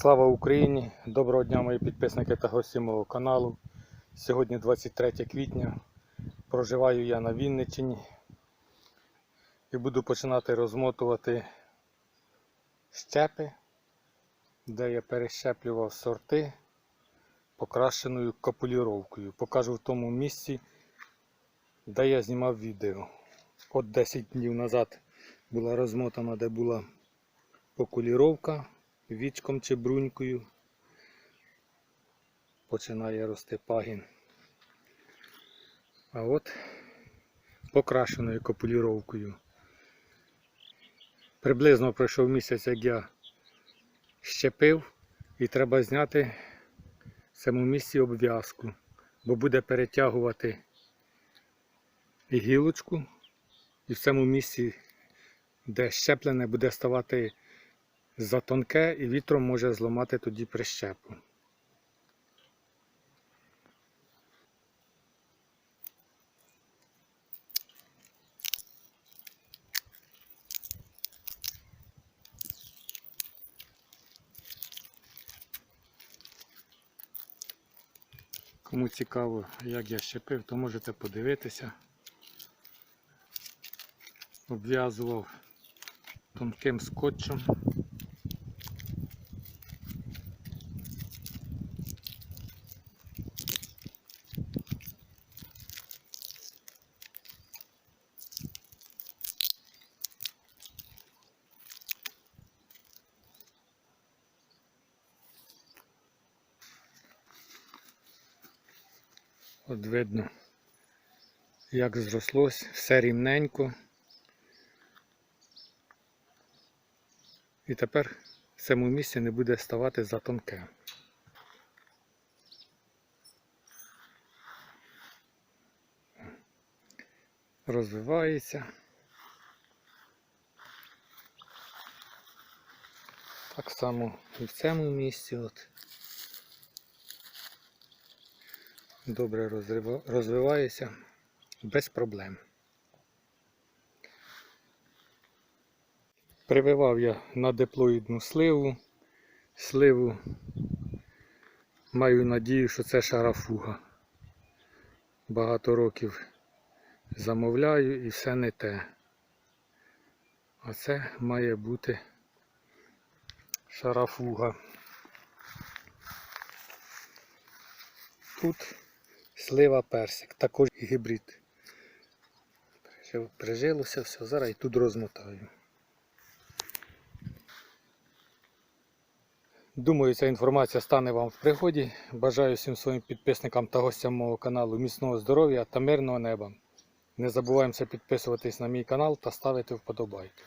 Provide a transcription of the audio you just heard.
Слава Україні! Доброго дня, мої підписники та гості мого каналу. Сьогодні 23 квітня. Проживаю я на Вінниччині і буду починати розмотувати щепи, де я перещеплював сорти покращеною капуліровкою. Покажу в тому місці, де я знімав відео. От 10 днів назад була розмотана, де була покуліровка вічком чи брунькою. Починає рости пагін. А от покрашеною копуліровкою. Приблизно пройшов місяць, як я щепив, і треба зняти в цьому місці обв'язку, бо буде перетягувати і гілочку, і в цьому місці, де щеплене, буде ставати затонке і вітром може зламати тоді прищепу. Кому цікаво, як я щепив, то можете подивитися. Обв'язував тонким скотчем. От видно, як зрослось, все рівненько. І тепер в цьому місці не буде ставати затонке. Розвивається. Так само і в цьому місці. От. Добре розвивається без проблем. Прививав я на диплоїдну сливу. Сливу маю надію, що це шарафуга. Багато років замовляю і все не те. А це має бути шарафуга. Тут слива персик, також гібрид. Прижилося все, зараз і тут розмотаю. Думаю, ця інформація стане вам в пригоді. Бажаю всім своїм підписникам та гостям мого каналу міцного здоров'я та мирного неба. Не забуваємося підписуватись на мій канал та ставити вподобайки.